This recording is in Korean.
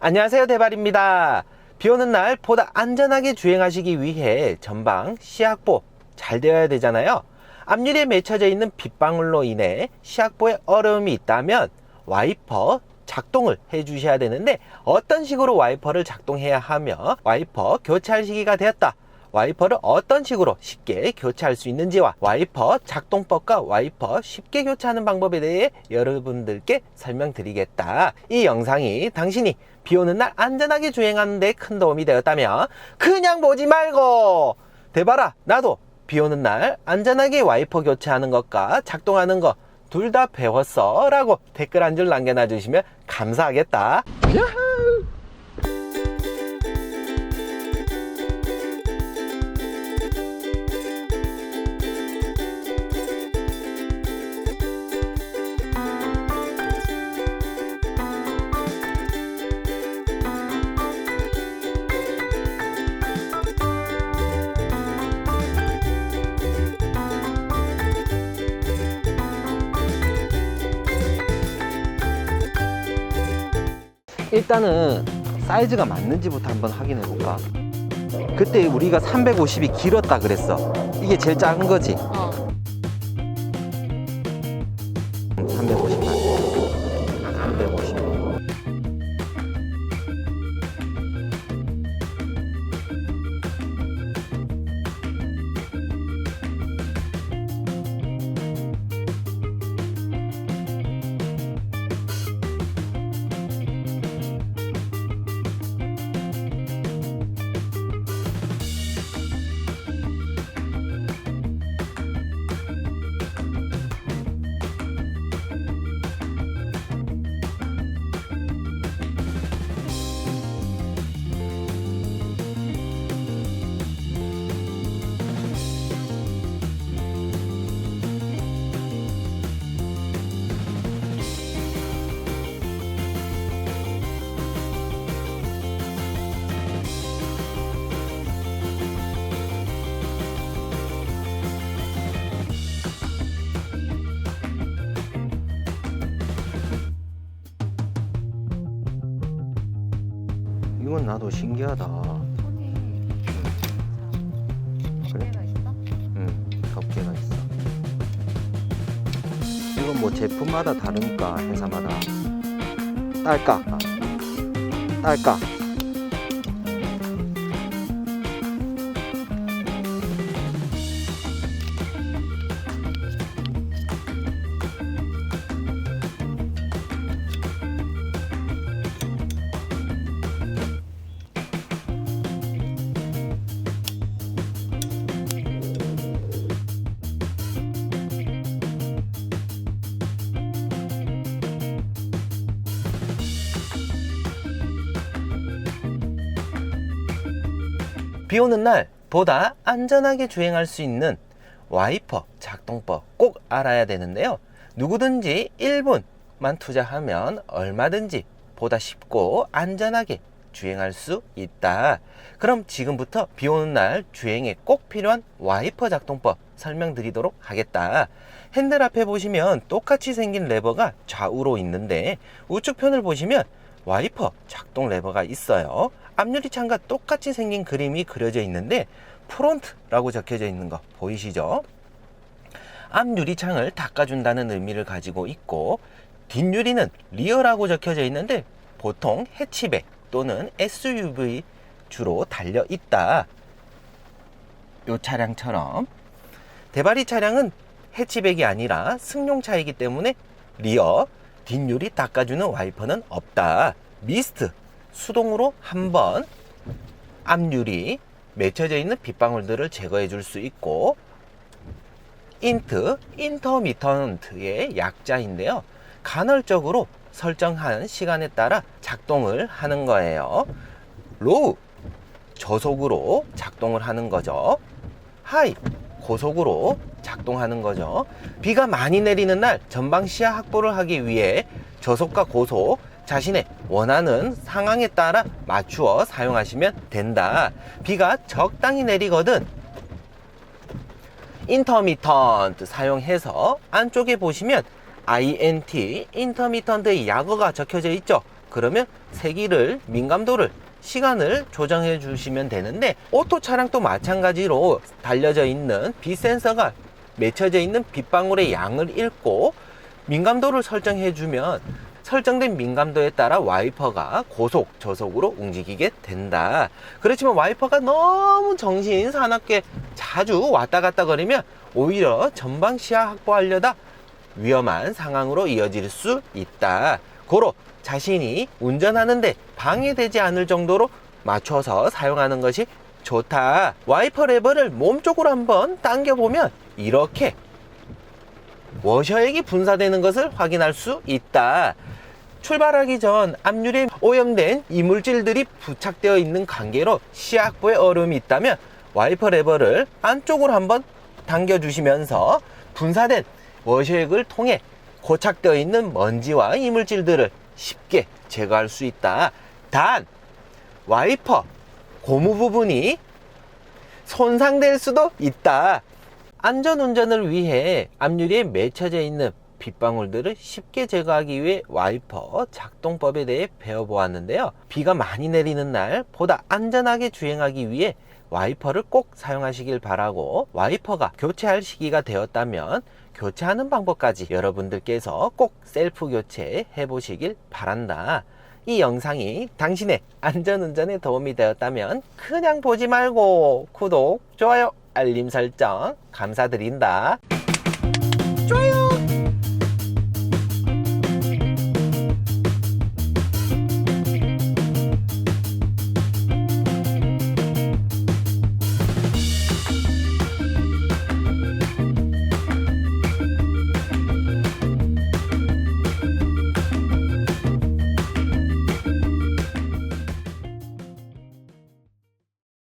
안녕하세요 대발입니다. 비 오는 날 보다 안전하게 주행하시기 위해 전방 시약보 잘 되어야 되잖아요. 앞유리에 맺혀져 있는 빗방울로 인해 시약보에 어려움이 있다면 와이퍼 작동을 해 주셔야 되는데 어떤 식으로 와이퍼를 작동해야 하며 와이퍼 교체할 시기가 되었다 와이퍼를 어떤 식으로 쉽게 교체할 수 있는지와 와이퍼 작동법과 와이퍼 쉽게 교체하는 방법에 대해 여러분들께 설명드리겠다. 이 영상이 당신이 비 오는 날 안전하게 주행하는 데 큰 도움이 되었다면 그냥 보지 말고 대봐라 나도 비 오는 날 안전하게 와이퍼 교체하는 것과 작동하는 것 둘 다 배웠어 라고 댓글 한 줄 남겨놔 주시면 감사하겠다. 일단은 사이즈가 맞는지부터 한번 확인해 볼까? 그때 우리가 350이 길었다 그랬어. 이게 제일 작은 거지? 어. 이건 나도 신기하다. 손이 그래? 응, 덮개가 있어. 이건 뭐 제품마다 다르니까 회사마다 딸까? 딸까? 비 오는 날 보다 안전하게 주행할 수 있는 와이퍼 작동법 꼭 알아야 되는데요. 누구든지 1분만 투자하면 얼마든지 보다 쉽고 안전하게 주행할 수 있다. 그럼 지금부터 비 오는 날 주행에 꼭 필요한 와이퍼 작동법 설명드리도록 하겠다. 핸들 앞에 보시면 똑같이 생긴 레버가 좌우로 있는데 우측편을 보시면 와이퍼 작동 레버가 있어요. 앞유리창과 똑같이 생긴 그림이 그려져 있는데 프론트라고 적혀져 있는 거 보이시죠? 앞유리창을 닦아준다는 의미를 가지고 있고 뒷유리는 리어라고 적혀져 있는데 보통 해치백 또는 SUV 주로 달려 있다. 요 차량처럼 대바리 차량은 해치백이 아니라 승용차이기 때문에 리어 뒷유리 닦아주는 와이퍼는 없다. 미스트 수동으로 한번 앞유리 맺혀져 있는 빗방울들을 제거해 줄 수 있고 인트 인터미턴트의 약자인데요. 간헐적으로 설정한 시간에 따라 작동을 하는 거예요. 로우 저속으로 작동을 하는 거죠. 하이 고속으로 작동하는 거죠. 비가 많이 내리는 날 전방 시야 확보를 하기 위해 저속과 고속 자신의 원하는 상황에 따라 맞추어 사용하시면 된다. 비가 적당히 내리거든 인터미턴트 사용해서 안쪽에 보시면 INT 인터미턴트의 약어가 적혀져 있죠. 그러면 세기를 민감도를 시간을 조정해 주시면 되는데 오토 차량도 마찬가지로 달려져 있는 빛 센서가 맺혀져 있는 빗방울의 양을 읽고 민감도를 설정해 주면 설정된 민감도에 따라 와이퍼가 고속, 저속으로 움직이게 된다. 그렇지만 와이퍼가 너무 정신 사납게 자주 왔다 갔다 거리면 오히려 전방 시야 확보하려다 위험한 상황으로 이어질 수 있다. 고로 자신이 운전하는데 방해되지 않을 정도로 맞춰서 사용하는 것이 좋다. 와이퍼 레버를 몸쪽으로 한번 당겨보면 이렇게 워셔액이 분사되는 것을 확인할 수 있다. 출발하기 전 앞유리에 오염된 이물질들이 부착되어 있는 관계로 시약부에 얼음이 있다면 와이퍼 레버를 안쪽으로 한번 당겨주시면서 분사된 워셔액을 통해 고착되어 있는 먼지와 이물질들을 쉽게 제거할 수 있다. 단, 와이퍼 고무 부분이 손상될 수도 있다. 안전 운전을 위해 앞유리에 맺혀져 있는 빗방울들을 쉽게 제거하기 위해 와이퍼 작동법에 대해 배워보았는데요. 비가 많이 내리는 날 보다 안전하게 주행하기 위해 와이퍼를 꼭 사용하시길 바라고 와이퍼가 교체할 시기가 되었다면 교체하는 방법까지 여러분들께서 꼭 셀프 교체 해 보시길 바란다. 이 영상이 당신의 안전운전에 도움이 되었다면 그냥 보지 말고 구독, 좋아요, 알림 설정 감사드린다.